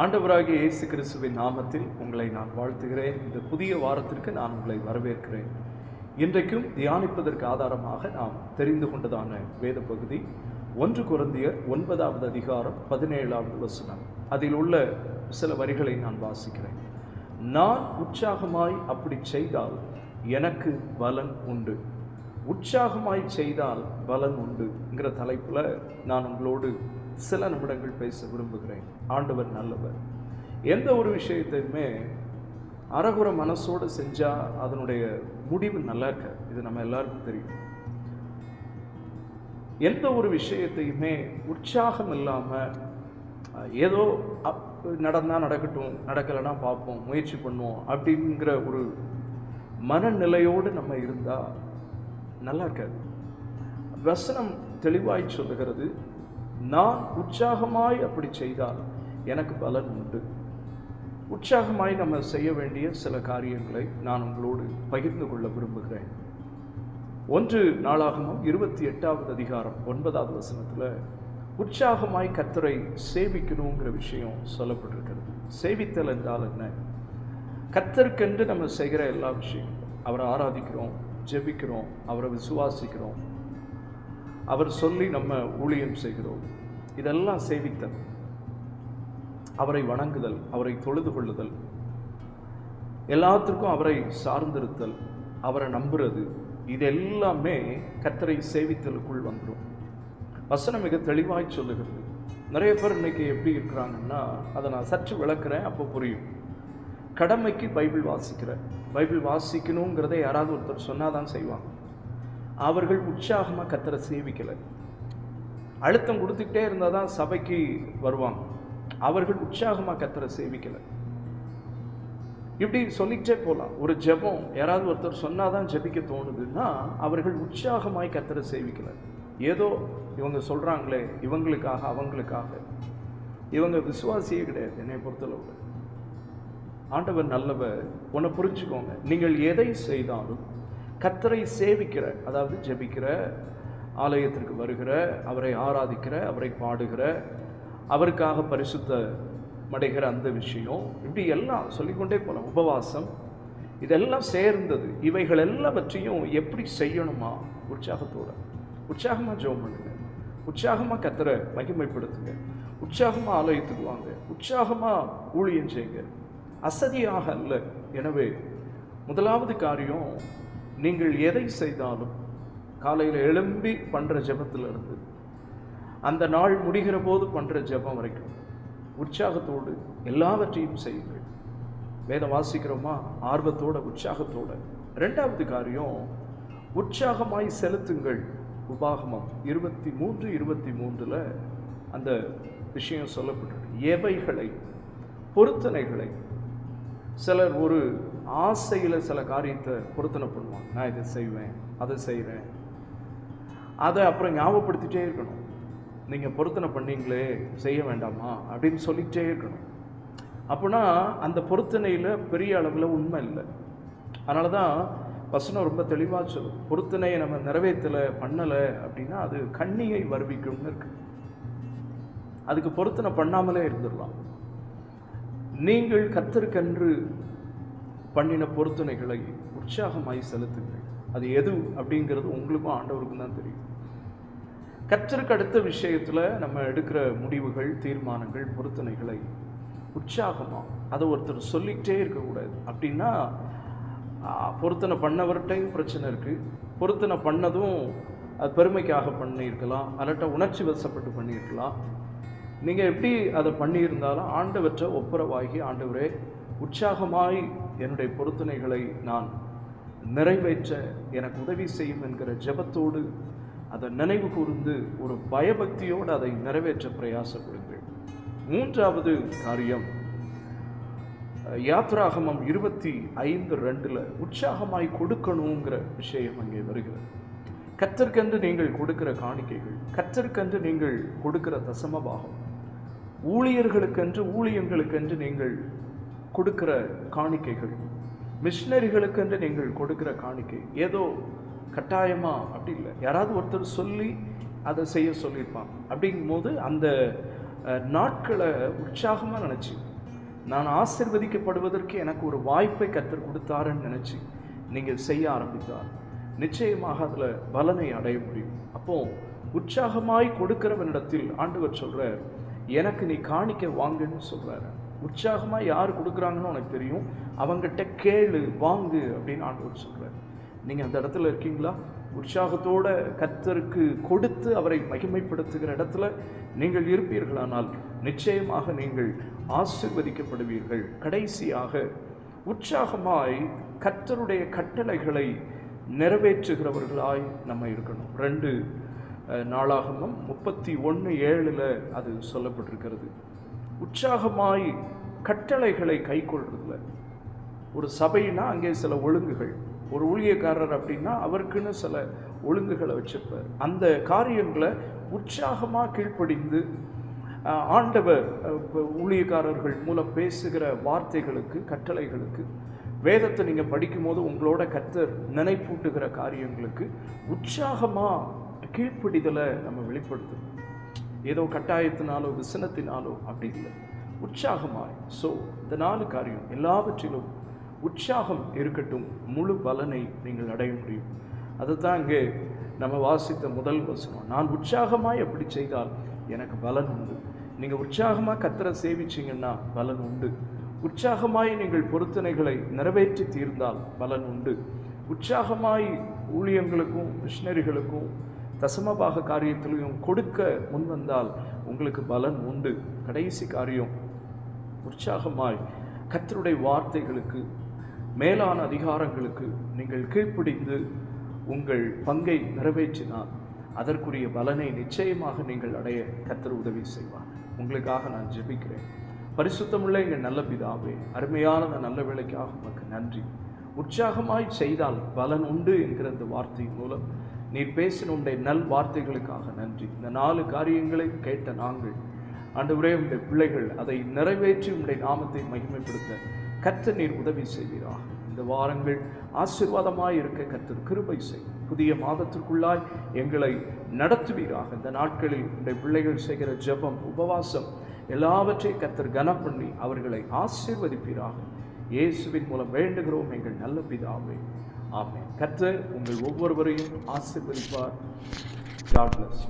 ஆண்டவராகிய இயேசு கிறிஸ்துவின் நாமத்தில் உங்களை நான் வாழ்த்துகிறேன். இந்த புதிய வாரத்திற்கு நான் உங்களை வரவேற்கிறேன். இன்றைக்கும் தியானிப்பதற்கு ஆதாரமாக நாம் தெரிந்து கொண்டதான வேத பகுதி ஒன்று குருந்தியர் ஒன்பதாவது அதிகாரம் பதினேழாவது வசனம். அதில் உள்ள சில வரிகளை நான் வாசிக்கிறேன். நான் உற்சாகமாய் அப்படி செய்தால் எனக்கு பலன் உண்டு. உற்சாகமாய் செய்தால் பலன் உண்டுங்கிற தலைப்பில் நான் உங்களோடு சில நிமிடங்கள் பேச விரும்புகிறேன். ஆண்டவர் நல்லவர். எந்த ஒரு விஷயத்தையுமே அறகுற மனசோடு செஞ்சால் அதனுடைய முடிவு நல்லா இருக்க இது நம்ம எல்லாருக்கும் தெரியும். எந்த ஒரு விஷயத்தையுமே உற்சாகம் இல்லாமல் ஏதோ அப் நடந்தால் நடக்கட்டும் நடக்கலைன்னா பார்ப்போம் முயற்சி பண்ணுவோம் அப்படிங்கிற ஒரு மனநிலையோடு நம்ம இருந்தால் நல்லா இருக்காது. வசனம் தெளிவாய் சொல்லுகிறது. நான் உற்சாகமாய் அப்படி செய்தால் எனக்கு பலன் உண்டு. உற்சாகமாய் நம்ம செய்ய வேண்டிய சில காரியங்களை நான் உங்களோடு பகிர்ந்து கொள்ள விரும்புகிறேன். ஒன்று நாளாகமும் இருபத்தி எட்டாவது அதிகாரம் ஒன்பதாவது வசனத்தில் உற்சாகமாய் கத்தரை சேவிக்கணுங்கிற விஷயம் சொல்லப்பட்டிருக்கிறது. சேவித்தல் என்றால் என்ன? கத்தருக்கென்று நம்ம செய்கிற எல்லா விஷயம் அவரை ஆராதிக்கிறோம் ஜெபிக்கிறோம் அவரை விசுவாசிக்கிறோம் அவர் சொல்லி நம்ம ஊழியம் செய்கிறோம். இதெல்லாம் சேவித்தல். அவரை வணங்குதல் அவரை தொழுது கொள்ளுதல். எல்லாத்துக்கும் அவரை சார்ந்திருத்தல் அவரை நம்புறது. இது எல்லாமே கத்தரை சேவித்தலுக்குள் வந்துடும் வசனம் மிக தெளிவாய் சொல்லுகிறது. நிறைய பேர் இன்னைக்கு எப்படி இருக்கிறாங்கன்னா அதை நான் சற்று விளக்குறேன் அப்போ புரியும். கடமைக்கு பைபிள் வாசிக்கிறேன் பைபிள் வாசிக்கணுங்கிறத யாராவது ஒருத்தர் சொன்னால் தான் செய்வாங்க. அவர்கள் உற்சாகமாக கத்தரை சேவிக்கலை. அழுத்தம் கொடுத்துக்கிட்டே இருந்தால் தான் சபைக்கு வருவாங்க. அவர்கள் உற்சாகமாக கத்தரை சேவிக்கலை. இப்படி சொல்லிக்கிட்டே போகலாம் ஒரு ஜெபம் யாராவது ஒருத்தர் சொன்னால் தான் ஜெபிக்க தோணுதுன்னா அவர்கள் உற்சாகமாய் கத்தரை சேவிக்கலை. ஏதோ இவங்க சொல்கிறாங்களே இவங்களுக்காக அவங்களுக்காக. இவங்க விசுவாசியே கிடையாது என்னை பொறுத்தளவு ஆண்டவர் நல்லவர். உன்னை புரிஞ்சுக்கோங்க. நீங்கள் எதை செய்தாலும் கத்தரை சேவிக்கிற அதாவது ஜெபிக்கிற ஆலயத்திற்கு வருகிற அவரை ஆராதிக்கிற அவரை பாடுகிற அவருக்காக பரிசுத்த மடைகிற அந்த விஷயம் இப்படி எல்லாம் சொல்லிக்கொண்டே போகலாம் உபவாசம் இதெல்லாம் சேர்ந்தது. இவைகள் எல்லாவற்றையும் எப்படி செய்யணுமா? உற்சாகத்தோடு. உற்சாகமாக ஜெபம் பண்ணுங்க. உற்சாகமாக கத்தரை மகிமைப்படுத்துங்க. உற்சாகமாக ஆலயத்துக்கு வாங்க. உற்சாகமாக ஊழியம் செய்யுங்க. அசதியாக அல்ல. எனவே முதலாவது காரியம் நீங்கள் எதை செய்தாலும் காலையில் எழும்பி பண்ணுற ஜபத்திலிருந்து அந்த நாள் முடிகிற போது பண்ணுற ஜெபம் வரைக்கும் உற்சாகத்தோடு எல்லாவற்றையும் செய்யுங்கள். வேதம் வாசிக்கிறோமா? ஆர்வத்தோட உற்சாகத்தோட. ரெண்டாவது காரியம் உற்சாகமாய் செலுத்துங்கள். உபாகமம் இருபத்தி மூன்று இருபத்தி மூன்றில் அந்த விஷயம் சொல்லப்பட்டிருக்கு. எவைகளை? பொருத்தனைகளை. சிலர் ஒரு ஆசையில் சில காரியத்தை பொருத்தனை பண்ணுவான் நான் இதை செய்வேன் அதை செய்கிறேன் அதை அப்புறம் ஞாபகப்படுத்திட்டே இருக்கணும். நீங்கள் பொருத்தனை பண்ணீங்களே செய்ய வேண்டாமா? அப்படின்னு சொல்லிகிட்டே இருக்கணும். அப்போனா அந்த பொருத்தனையில் பெரிய அளவில் உண்மை இல்லை. அதனால தான் வசனம் ரொம்ப தெளிவாக சொல்லும். பொருத்தனையை நம்ம நிறைவேற்றலை பண்ணலை அப்படின்னா அது கண்ணியை வருவிக்கும்னு இருக்கு. அதுக்கு பொருத்தனை பண்ணாமலே இருந்துடலாம். நீங்கள் கத்தருக்கென்று பண்ணின பொருத்தனைகளை உற்சாகமாய் செலுத்துங்கள். அது எது அப்படிங்கிறது உங்களுக்கும் ஆண்டவருக்கும் தான் தெரியும். கற்றருக்கு அடுத்த விஷயத்தில் நம்ம எடுக்கிற முடிவுகள் தீர்மானங்கள் பொருத்தனைகளை உற்சாகமாக அதை ஒருத்தர் சொல்லிக்கிட்டே இருக்கக்கூடாது. அப்படின்னா பொருத்தனை பண்ணவர்கிட்டையும் பிரச்சனை இருக்குது பொருத்தனை பண்ணதும் அது பெருமைக்காக பண்ணியிருக்கலாம். அல்லாட்ட உணர்ச்சி வசப்பட்டு பண்ணியிருக்கலாம். நீங்கள் எப்படி அதை பண்ணியிருந்தாலும் ஆண்டவற்றை ஒப்புரவாகி ஆண்டவரே உற்சாகமாய் என்னுடைய பொருத்தனைகளை நான் நிறைவேற்ற எனக்கு உதவி செய்யும் என்கிற ஜெபத்தோடு அதை நினைவு கூர்ந்து ஒரு பயபக்தியோடு அதை நிறைவேற்ற பிரயாசப்படுங்கள். மூன்றாவது காரியம் யாத்ராகமம் இருபத்தி ஐந்து ரெண்டில் உற்சாகமாய் கொடுக்கணுங்கிற விஷயம் அங்கே வருகிறது. கத்தற்கென்று நீங்கள் கொடுக்கிற காணிக்கைகள் கத்தற்கென்று நீங்கள் கொடுக்கிற தசமபாகம் ஊழியர்களுக்கென்று ஊழியங்களுக்கென்று நீங்கள் கொடுக்கிற காணிக்கைகள். மிஷினரிகளுக்கென்று நீங்கள் கொடுக்கிற காணிக்கை. ஏதோ கட்டாயமா? அப்படி இல்லை. யாராவது ஒருத்தர் சொல்லி அதை செய்ய சொல்லியிருப்பாங்க அப்படிங்கும்போது அந்த நாட்களை உற்சாகமாக நினச்சி நான் ஆசிர்வதிக்கப்படுவதற்கு எனக்கு ஒரு வாய்ப்பை கற்றுக் கொடுத்தாருன்னு நினச்சி நீங்கள் செய்ய ஆரம்பித்தார் நிச்சயமாக அதில் பலனை அடைய முடியும். அப்போ உற்சாகமாய் கொடுக்கிறவனிடத்தில் ஆண்டவர் சொல்கிறார் எனக்கு நீ காணிக்க வாங்குன்னு சொல்கிறாரு உற்சாகமாக யார் கொடுக்குறாங்கன்னு உனக்கு தெரியும். அவங்ககிட்ட கேளு வாங்கு அப்படின்னு ஆண்டவர் சொல்கிறார் நீங்கள் அந்த இடத்துல இருக்கீங்களா? உற்சாகத்தோட கத்தருக்கு கொடுத்து அவரை மகிமைப்படுத்துகிற இடத்துல நீங்கள் இருப்பீர்களானால் நிச்சயமாக நீங்கள் ஆசிர்வதிக்கப்படுவீர்கள். கடைசியாக உற்சாகமாய் கத்தருடைய கட்டளைகளை நிறைவேற்றுகிறவர்களாய் நம்ம இருக்கணும். ரெண்டு நாளாகமும் முப்பத்தி ஒன்று ஏழில் அது சொல்லப்பட்டிருக்கிறது. உற்சாகமாய் கட்டளைகளை கைக்கொள்றதில்ல ஒரு சபைனா அங்கே சில ஒழுங்குகள். ஒரு ஊழியக்காரர் அப்படின்னா அவருக்குன்னு சில ஒழுங்குகளை வச்சுருப்பார். அந்த காரியங்களை உற்சாகமாக கீழ்ப்படிந்து ஆண்டவர் ஊழியக்காரர்கள் மூலம் பேசுகிற வார்த்தைகளுக்கு கட்டளைகளுக்கு வேதத்தை நீங்கள் படிக்கும்போது உங்களோட கத்தர் நினைப்பூட்டுகிற காரியங்களுக்கு உற்சாகமாக கீழ்ப்படிதலை நம்ம வெளிப்படுத்தணும் ஏதோ கட்டாயத்தினாலோ விசனத்தினாலோ அப்படி இல்லை. உற்சாகமாய். ஸோ இந்த நாலு காரியம் எல்லாவற்றிலும் உற்சாகம் இருக்கட்டும். முழு பலனை நீங்கள் அடைய முடியும். அதுதான் இங்கே நம்ம வாசித்த முதல் வசனம். நான் உற்சாகமாய் அப்படி செய்தால் எனக்கு பலன் உண்டு. நீங்கள் உற்சாகமாக கத்தரை சேவிச்சிங்கன்னா பலன் உண்டு. உற்சாகமாய் நீங்கள் பொருத்தனைகளை நிறைவேற்றி தீர்ந்தால் பலன் உண்டு. உற்சாகமாய் ஊழியங்களுக்கும் மிஷினரிகளுக்கும் தசமபாக காரியத்திலையும் கொடுக்க முன் வந்தால் உங்களுக்கு பலன் உண்டு. கடைசி காரியம் உற்சாகமாய் கத்தருடைய வார்த்தைகளுக்கு மேலான அதிகாரங்களுக்கு நீங்கள் கீழ்ப்பிடிந்து உங்கள் பங்கை நிறைவேற்றினால் அதற்குரிய பலனை நிச்சயமாக நீங்கள் அடைய கத்தர் உதவி செய்வார். உங்களுக்காக நான் ஜெபிக்கிறேன். பரிசுத்தமுள்ள எங்கள் நல்ல பிதாவே அருமையான நல்ல வேலைக்காக உமக்கு நன்றி. உற்சாகமாய் செய்தால் பலன் உண்டு என்கிற அந்த வார்த்தையின் மூலம் நீர் பேசின உடைய நல் வார்த்தைகளுக்காக நன்றி. இந்த நாலு காரியங்களை கேட்ட நாங்கள் ஆண்டவரே உடைய பிள்ளைகள் அதை நிறைவேற்றி உடைய நாமத்தை மகிமைப்படுத்த கற்ற நீர் உதவி செய்வீராக. இந்த வாரங்கள் ஆசீர்வாதமாய் இருக்க கத்தர் கிருபை செய். புதிய மாதத்திற்குள்ளாய் எங்களை நடத்துவீராக. இந்த நாட்களில் உடைய பிள்ளைகள் செய்கிற ஜெபம் உபவாசம் எல்லாவற்றையும் கத்தர் கனம் பண்ணி அவர்களை ஆசீர்வதிப்பீராக. இயேசுவின் மூலம் வேண்டுகிறோம் எங்கள் நல்ல பிதாவே. ஆமே கற்ற உங்கள் ஒவ்வொருவரையும் ஆசிர்வதிப்பார் காட் பிளஸ்.